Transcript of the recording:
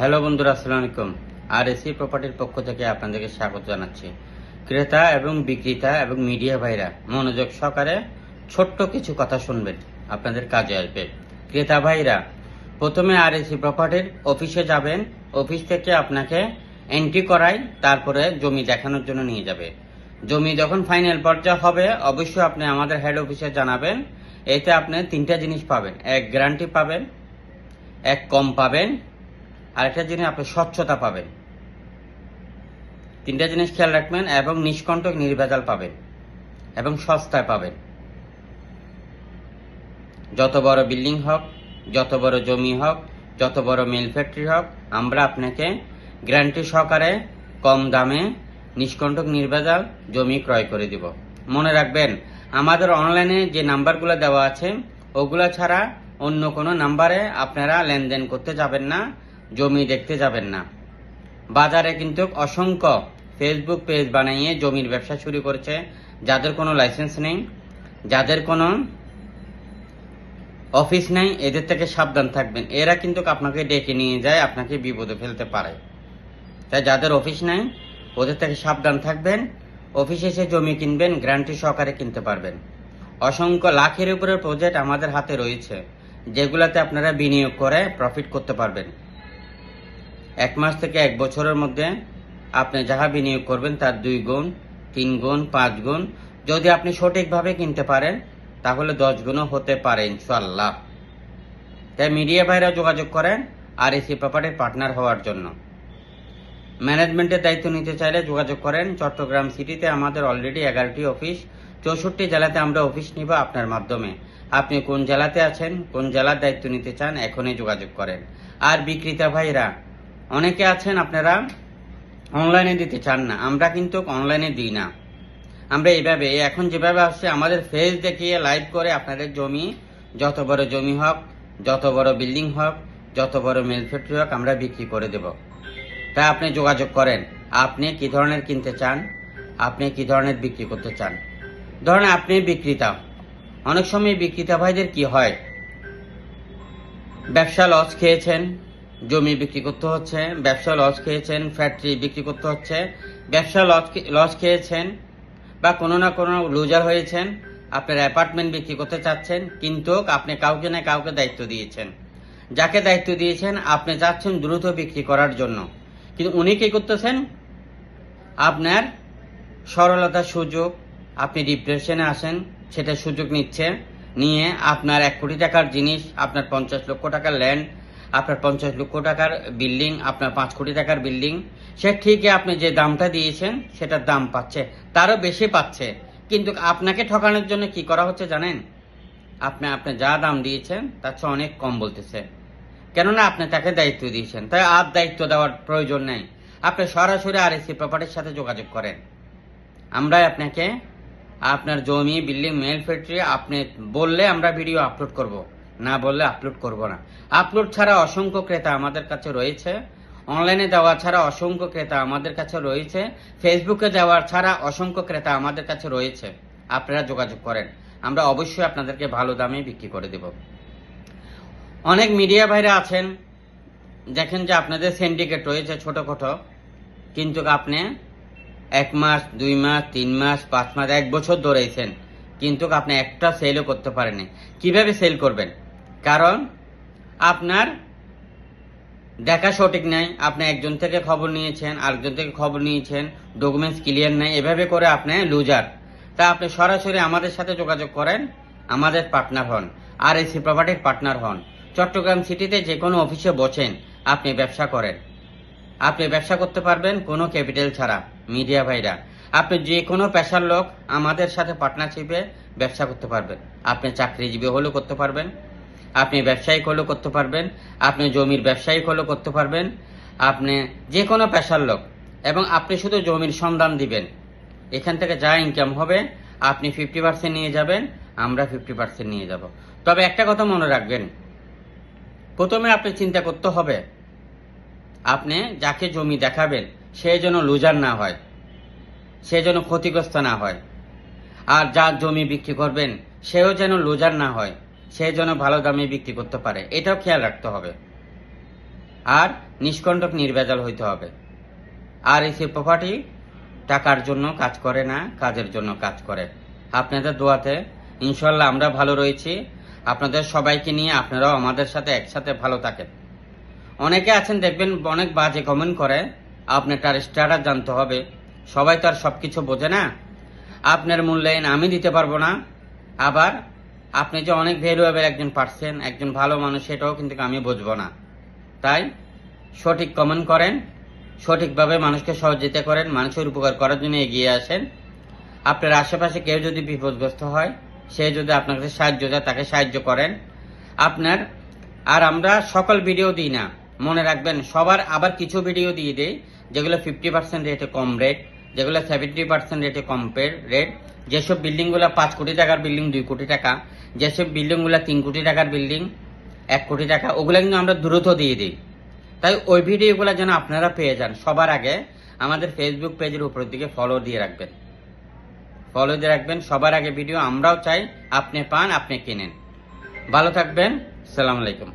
Hello বন্ধুরা, আসসালামু আলাইকুম। আর এসি প্রপার্টির পক্ষ থেকে আপনাদেরকে স্বাগত জানাচ্ছি। ক্রেতা এবং বিক্রেতা এবং মিডিয়া ভাইরা মনোযোগ সহকারে ছোট্ট কিছু কথা শুনবেন, আপনাদের কাজে আসবে। ক্রেতা ভাইরা, প্রথমে আর এসি প্রপার্টির অফিসে যাবেন, অফিস থেকে আপনাকে এন্ট্রি করাই, তারপরে জমি দেখানোর জন্য নিয়ে যাবে। জমি যখন ফাইনাল পর্যায়ে হবে, অবশ্যই আপনি আমাদের হেড অফিসে জানাবেন। এতে আপনি তিনটা জিনিস পাবেন, এক গ্যারান্টি পাবেন, এক কম পাবেন আরেকটা জিনিস আপনি স্বচ্ছতা পাবেন। তিনটা জিনিস খেয়াল রাখবেন এবং নিষ্কণ্টক নির্ভেজাল পাবেন এবং সস্তায় পাবেন। যত বড় বিল্ডিং হোক, যত বড় জমি হোক, যত বড় মিল ফ্যাক্টরি হোক, আমরা আপনাকে গ্যারান্টি সহকারে কম দামে নিষ্কণ্টক নির্ভেজাল জমি ক্রয় করে দিব। মনে রাখবেন, আমাদের অনলাইনে যে নাম্বারগুলো দেওয়া আছে, ওগুলো ছাড়া অন্য কোনো নাম্বারে আপনারা লেনদেন করতে যাবেন না। জমি দেখতে যাবেন না। বাজারে কিন্তু অসংখ্য ফেসবুক পেজ বানিয়ে জমির ব্যবসা শুরু করেছে। যাদের কোনো লাইসেন্স নেই, যাদের কোনো অফিস নেই, এদের থেকে সাবধান থাকবেন। এরা কিন্তু আপনাকে ডেকে নিয়ে যায়, আপনাকে বিপদে ফেলতে পারে। তাই যাদের অফিস নাই, ওদের থেকে সাবধান থাকবেন। অফিসে এসে জমি কিনবেন গ্যারান্টি সহকারে কিনতে পারবেন। অসংখ্য লাখের উপরে প্রজেক্ট আমাদের হাতে রয়েছে, যেগুলোতে আপনারা বিনিয়োগ করে প্রফিট করতে পারবেন। এক মাস থেকে এক বছরের মধ্যে আপনি যাহা বিনিয়োগ করবেন তার দুই গুণ, তিন গুণ, পাঁচ গুণ। যদি আপনি সঠিকভাবে কিনতে পারেন, তাহলে দশ গুণও হতে পারে ইনশাল্লাহ তাই মিডিয়া ভাইরা যোগাযোগ করেন আর এসি প্রপার্টির পার্টনার হওয়ার জন্য। ম্যানেজমেন্টের দায়িত্ব নিতে চাইলে যোগাযোগ করেন। চট্টগ্রাম সিটিতে আমাদের অলরেডি এগারোটি অফিস। চৌষট্টি জেলাতে আমরা অফিস নিব আপনার মাধ্যমে। আপনি কোন জেলাতে আছেন, কোন জেলার দায়িত্ব নিতে চান, এখনই যোগাযোগ করেন। আর বিক্রেতা ভাইরা অনেকে আছেন আপনারা অনলাইনে দিতে চান না। আমরা কিন্তু অনলাইনে দিই না। আমরা এইভাবে, এখন যেভাবে আসছে, আমাদের ফেস দেখিয়ে লাইভ করে আপনাদের জমি, যত বড় জমি হোক, যত বড় বিল্ডিং হোক, যত বড় মিল ফ্যাক্টরি হোক, আমরা বিক্রি করে দেব। তাই আপনি যোগাযোগ করেন। আপনি কি ধরনের কিনতে চান? আপনি কি ধরনের বিক্রি করতে চান? ধরেন আপনি বিক্রেতা। অনেক সময় বিক্রেতা ভাইদের কি হয়? ব্যবসা লস খেয়েছেন। জমি বিক্রি করতে হচ্ছে, ব্যবসা লস খেয়েছেন ফ্যাক্টরি বিক্রি করতে হচ্ছে, ব্যবসা লস লস খেয়েছেন, বা কোনো না কোনো লুজার হয়েছেন, আপনার অ্যাপার্টমেন্ট বিক্রি করতে চাচ্ছেন, কিন্তু আপনি কাউকে না কাউকে দায়িত্ব দিয়েছেন। যাকে দায়িত্ব দিয়েছেন, আপনি চাচ্ছেন দ্রুত বিক্রি করার জন্য। কিন্তু উনি কি করতেছেন? আপনার সরলতার সুযোগ, আপনি ডিপ্রেশনে আসেন, সেটা সুযোগ নিচ্ছে, নিয়ে আপনার এক কোটি টাকার জিনিস, আপনার পঞ্চাশ লক্ষ টাকার ল্যান্ড আপনার পঞ্চাশ লক্ষ টাকার বিল্ডিং আপনার পাঁচ কোটি টাকার বিল্ডিং সে ঠিকই আপনি যে দামটা দিয়েছেন, সেটার দাম পাচ্ছে। তারও বেশি পাচ্ছে। কিন্তু আপনাকে ঠকানোর জন্য কি করা হচ্ছে জানেন? আপনি আপনি যা দাম দিয়েছেন, তার চেয়ে অনেক কম বলতেছে। কেননা আপনি তাকে দায়িত্ব দিয়েছেন। তাই আর দায়িত্ব দেওয়ার প্রয়োজন নেই। আপনি সরাসরি আর এসি প্রপার্টির সাথে যোগাযোগ করেন। আমরাই আপনাকে, আপনার জমি বিল্ডিং মেল ফ্যাক্টরি আপনি বললে আমরা ভিডিও আপলোড করব। না বললে আপলোড করব না। আপলোড ছাড়া অসংখ্য ক্রেতা আমাদের কাছে রয়েছে। অনলাইনে দেওয়া ছাড়া অসংখ্য ক্রেতা আমাদের কাছে রয়েছে। ফেসবুকে দেওয়ার ছাড়া অসংখ্য ক্রেতা আমাদের কাছে রয়েছে। আপনারা যোগাযোগ করেন। আমরা অবশ্যই আপনাদেরকে ভালো দামে বিক্রি করে দেব। অনেক মিডিয়া ভাইরা আছেন। দেখেন যে আপনাদের সিন্ডিকেট রয়েছে ছোটখাটো। কিন্তু আপনি এক মাস, দুই মাস, তিন মাস, পাঁচ মাস, এক বছর ধরেছেন। কিন্তু আপনি একটা সেলও করতে পারেননি। কীভাবে সেল করবেন? কারণ আপনার দেখা সঠিক নাই, আপনি একজন থেকে খবর নিয়েছেন, আরেকজন থেকে খবর নিয়েছেন ডকুমেন্টস ক্লিয়ার নাই, এভাবে করে আপনি লুজার তা আপনি সরাসরি আমাদের সাথে যোগাযোগ করেন, আমাদের পার্টনার হন আর এসি প্রপার্টির পার্টনার হন। চট্টগ্রাম সিটিতে যে কোনো অফিসে বসেন, আপনি ব্যবসা করেন। আপনি ব্যবসা করতে পারবেন কোনো ক্যাপিটাল ছাড়া মিডিয়া ভাইরা। আপনি যে কোনো পেশার লোক আমাদের সাথে পার্টনারশিপে ব্যবসা করতে পারবেন। আপনি চাকরিজীবী হলেও করতে পারবেন। আপনি ব্যবসায়িক হলেও করতে পারবেন, আপনি জমির ব্যবসায়িক হলেও করতে পারবেন, আপনি যে কোনো পেশার লোক, এবং আপনি শুধু জমির সন্ধান দিবেন। এখান থেকে যা ইনকাম হবে, আপনি ফিফটি পার্সেন্ট নিয়ে যাবেন, আমরা ফিফটি পার্সেন্ট নিয়ে যাব। তবে একটা কথা মনে রাখবেন, প্রথমে আপনি চিন্তা করতে হবে, আপনি যাকে জমি দেখাবেন, সে যেন লুজার না হয়, সে যেন ক্ষতিগ্রস্ত না হয়, আর যার জমি বিক্রি করবেন, সেও যেন লুজার না হয়। সে যেন ভালো দামে বিক্রি করতে পারে, এটাও খেয়াল রাখতে হবে। আর নিষ্কণ্টক নির্ভেজাল হইতে হবে। আর এই প্রপার্টি টাকার জন্য কাজ করে না, কাজের জন্য কাজ করে। আপনাদের দোয়াতে ইনশাল্লাহ আমরা ভালো রয়েছি। আপনাদের সবাইকে নিয়ে আপনারাও আমাদের সাথে একসাথে ভালো থাকেন। অনেকে আছেন, দেখবেন অনেক বাজে কমেন্ট করে আপনার তার স্ট্যাটাস জানতে হবে। সবাই তো আর সব কিছু বোঝে না। আপনার মূল্যায়ন আমি দিতে পারব না। আবার আপনি যে অনেক ভ্যালুয়েবল একজন পার্সন একজন ভালো মানুষ, সেটাও কিন্তু আমি বুঝব না। তাই সঠিক কমেন্ট করেন, সঠিকভাবে মানুষকে সহযোগিতা করেন, মানুষের উপকার করার জন্য এগিয়ে আসেন। আপনার আশেপাশে কেউ যদি বিপদগ্রস্ত হয়, সে যদি আপনার কাছে সাহায্য দেয় তাকে সাহায্য করেন। আপনার, আর আমরা সকল ভিডিও দিই না। মনে রাখবেন, সবার আবার কিছু ভিডিও দিয়ে দিই, যেগুলো ফিফটি পার্সেন্ট রেটে কম রেট যেগুলো সেভেন্টি পার্সেন্ট রেটে কম রেট যেসব বিল্ডিংগুলো পাঁচ কোটি টাকার বিল্ডিং দুই কোটি টাকা যেসব বিল্ডিংগুলো তিন কোটি টাকার বিল্ডিং, এক কোটি টাকা, ওগুলো কিন্তু আমরা দ্রুত দিয়ে দিই। তাই ওই ভিডিওগুলো যেন আপনারা পেয়ে যান, সবার আগে আমাদের ফেসবুক পেজের উপর দিকে ফলো দিয়ে রাখবেন। ফলো দিয়ে রাখবেন, সবার আগে ভিডিও আমরাও চাই, আপনি পান, আপনি কিনেন। ভালো থাকবেন, সালাম আলাইকুম।